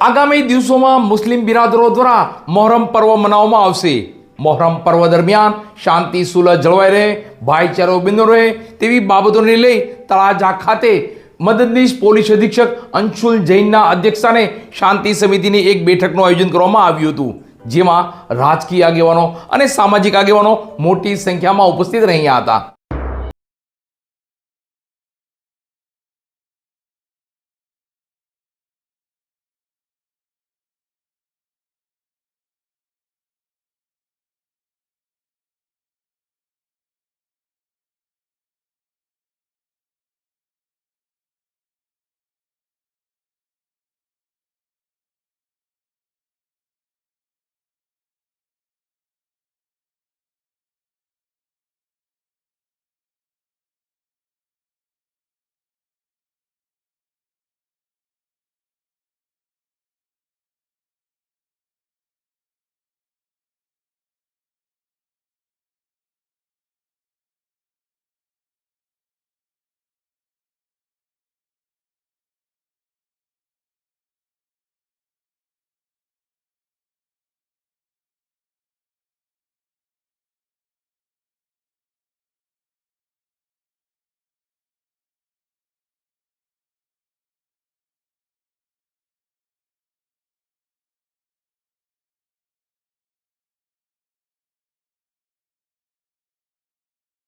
આગામી દિવસોમાં મુસ્લિમ બિરાદરો દ્વારા મોહરમ પર્વ મનાવવામાં આવશે. મોહરમ પર્વ દરમિયાન શાંતિ સુલહ જળવાઈ રહે, ભાઈચારો બિંદુ રહે તેવી બાબતોને લઈ તળાજા ખાતે મદદનીશ પોલીસ અધિક્ષક અંશુલ જૈનના અધ્યક્ષસ્થાને શાંતિ સમિતિની એક બેઠકનું આયોજન કરવામાં આવ્યું હતું, જેમાં રાજકીય આગેવાનો અને સામાજિક આગેવાનો મોટી સંખ્યામાં ઉપસ્થિત રહ્યા હતા.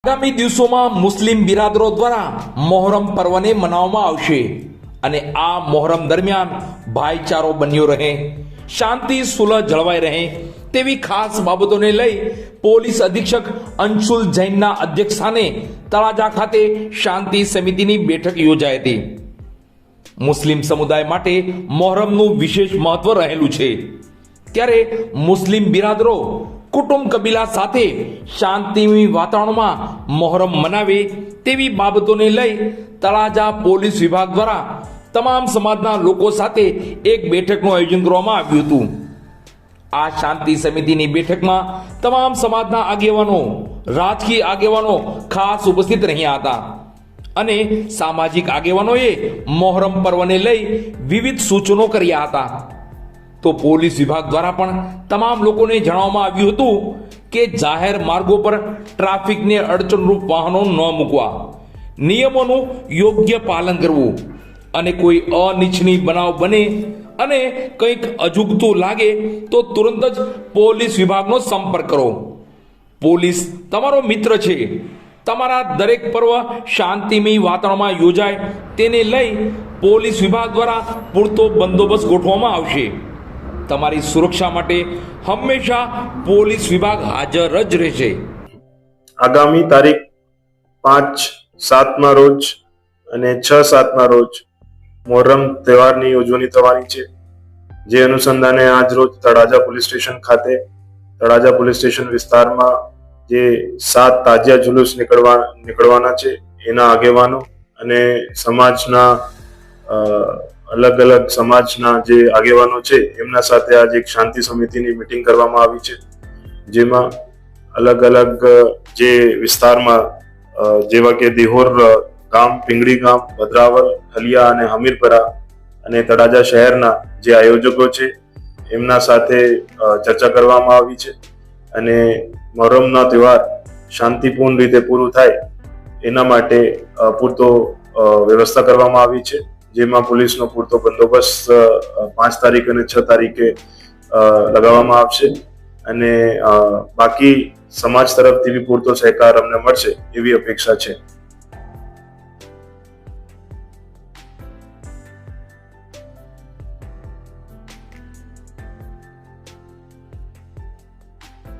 આગામી દિવસોમાં મુસ્લિમ બિરાદરો દ્વારા મોહરમ પર્વને મનાવવામાં આવશે અને આ મોહરમ દરમિયાન ભાઈચારો બન્યો રહે, શાંતિ સુલહ જળવાઈ રહે તેવી ખાસ બાબતોને લઈ પોલીસ અધિક્ષક અંશુલ જૈનના અધ્યક્ષસ્થાને તળાજા ખાતે શાંતિ સમિતિની બેઠક યોજાઈ હતી. મુસ્લિમ સમુદાય માટે મોહરમનું વિશેષ મહત્વ રહેલું છે. ત્યારે મુસ્લિમ બિરાદરો કુટુંબ કબીલા સાથે શાંતિમય વાતાવરણમાં મોહરમ મનાવે તેવી બાબતોને લઈ તળાજા પોલીસ વિભાગ દ્વારા તમામ સમાજના લોકો સાથે એક બેઠકનું આયોજન કરવામાં આવ્યું હતું. આ શાંતિ સમિતિની બેઠકમાં તમામ સમાજના આગેવાનો, રાજકીય આગેવાનો ખાસ ઉપસ્થિત રહ્યા હતા અને સામાજિક આગેવાનોએ મોહરમ પર્વને લઈ વિવિધ સૂચનો કર્યા હતા. તો પોલીસ વિભાગ દ્વારા પણ તમામ લોકોને જણાવવામાં આવ્યું હતું કે જાહેર માર્ગો પર ટ્રાફિકને અડચણરૂપ વાહનો ન મૂકવા. નિયમોનું યોગ્ય પાલન કરવું અને કોઈ અનિચ્છનીય બનાવ બને અને કંઈક અજુગતું લાગે તો તુરંત જ પોલીસ વિભાગનો સંપર્ક કરો. પોલીસ તમારો મિત્ર છે. તમારા દરેક પર્વ શાંતિમય વાતાવરણમાં યોજાય તેને લઈ પોલીસ વિભાગ દ્વારા પૂરતો બંદોબસ્ત ગોઠવવામાં આવશે. તમારી સુરક્ષા માટે હંમેશા પોલીસ વિભાગ હાજર જ રહેશે. આગામી તારીખ પાંચ સાતના રોજ અને છ સાતના રોજ મોહરમ તહેવારની ઉજવણી થવાની છે. જે અનુસંધાને આજ રોજ તળાજા પોલીસ સ્ટેશન ખાતે, તળાજા પોલીસ સ્ટેશન વિસ્તારમાં જે સાત તાજિયા જુલુસ નીકળવા, નીકળવાના છે, એના આગેવાનો અને સમાજના અલગ અલગ સમાજના જે આગેવાનો છે, એમના સાથે આજે એક શાંતિ સમિતિની મિટિંગ કરવામાં આવી છે. જેમાં અલગ અલગ જે વિસ્તારમાં જેવા કે દિહોર ગામ, પિંગળી ગામ, ભદ્રાવર, હલિયા અને હમીરપરા અને તળાજા શહેરના જે આયોજકો છે, એમના સાથે ચર્ચા કરવામાં આવી છે. અને મોહરમનો તહેવાર શાંતિપૂર્ણ રીતે પૂરું થાય, એના માટે પૂરતો વ્યવસ્થા કરવામાં આવી છે. જેમાં પોલીસનો પૂરતો બંદોબસ્ત પાંચ તારીખ અને છ તારીખે લગાવવામાં આવશે. અને બાકી સમાજ તરફથી બી પૂરતો સહકાર અમને મળશે એવી અપેક્ષા છે.